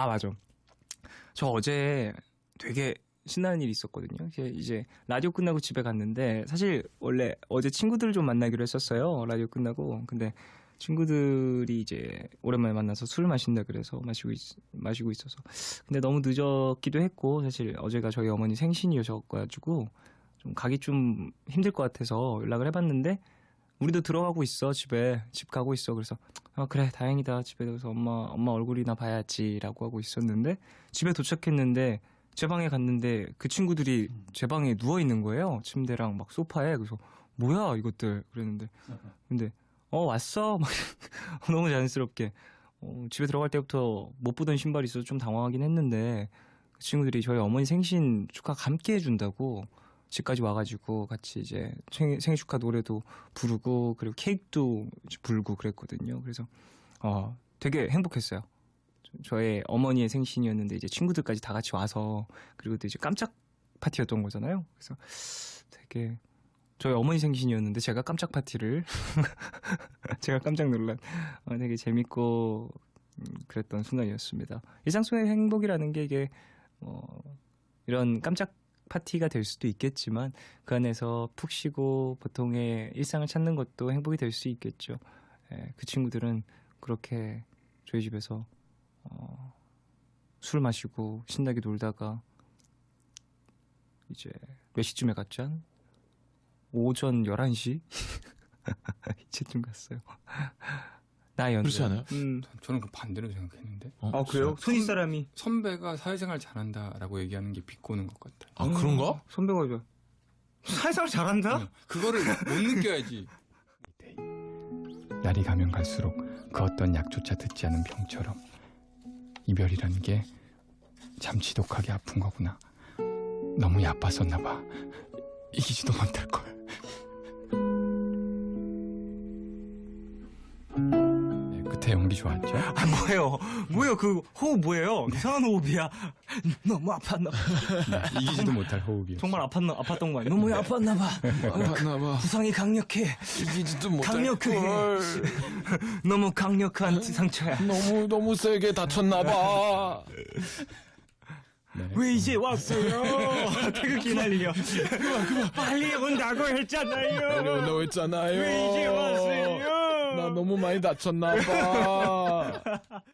아, 맞아. 저 어제 되게 신나는 일이 있었거든요. 이제, 라디오 끝나고 집에 갔는데 사실 원래 어제 친구들을 좀 만나기로 했었어요. 라디오 끝나고. 근데 친구들이 이제 오랜만에 만나서 술 마신다 그래서 마시고 있, 마시고 있어서 근데 너무 늦었기도 했고 사실 어제가 저희 어머니 생신이어서가지고 좀 가기 좀 힘들 것 같아서 연락을 해봤는데 우리도 들어가고 있어 집에 집 가고 있어 그래서 아 그래 다행이다. 집에 가서 엄마 엄마 얼굴이나 봐야지라고 하고 있었는데 집에 도착했는데 제 방에 갔는데 그 친구들이 제 방에 누워 있는 거예요. 침대랑 막 소파에. 그래서 뭐야 이것들? 그랬는데 근데 어 왔어? 막 너무 자연스럽게. 어, 집에 들어갈 때부터 못 보던 신발이 있어서 좀 당황하긴 했는데 그 친구들이 저희 어머니 생신 축하 함께 해준다고 집까지 와가지고 같이 이제 생일, 축하 노래도 부르고 그리고 케이크도 불고 그랬거든요. 그래서 어 되게 행복했어요. 저- 저의 어머니의 생신이었는데 이제 친구들까지 다 같이 와서 그리고 또 이제 깜짝 파티였던 거잖아요. 그래서 되게 저희 어머니 생신이었는데 제가 깜짝 파티를 제가 깜짝 놀란 어, 되게 재밌고 음, 그랬던 순간이었습니다. 일상 속의 행복이라는 게 이게 어, 이런 깜짝 파티가 될 수도 있겠지만 그 안에서 푹 쉬고 보통의 일상을 찾는 것도 행복이 될 수 있겠죠. 예, 그 친구들은 그렇게 저희 집에서 어, 술 마시고 신나게 놀다가 이제 몇 시쯤에 갔죠? 한 오전 11시? 이제쯤 갔어요. 나연. 그렇지 않아요? 음. 저는 그 반대로 생각했는데 어? 아, 그래요? 손이 사람이. 선배가 사회생활 잘한다라고 얘기하는 게 비꼬는 것 같아요. 아, 그런가? 선배가 저 사회생활 잘한다? 그거를 못 느껴야지. 날이 가면 갈수록 그 어떤 약조차 듣지 않은 병처럼 이별이라는 게 참 지독하게 아픈 거구나. 너무 야빴었나 봐. 이기지도 못할 걸. 네, 끝에 연기 좋았죠? 아, 뭐예요? 뭐예요? 그 호흡 뭐예요? 이상한 호흡이야. 너무 아팠나 봐. 네, 이기지도 못할 호흡이요. 정말 아팠나, 아팠던 거 아니야? 너무 아팠나 봐. 아팠나봐. 구상이 강력해. 이기지도 못할 강력해. 걸. 너무 강력한 상처야. 너무, 너무 세게 다쳤나 봐. 네. 왜 이제 왔어요? 태극기 날려. 빨리 온다고 했잖아요. 어려운다고 했잖아요. 왜 이제 왔어요? 나 너무 많이 다쳤나 봐.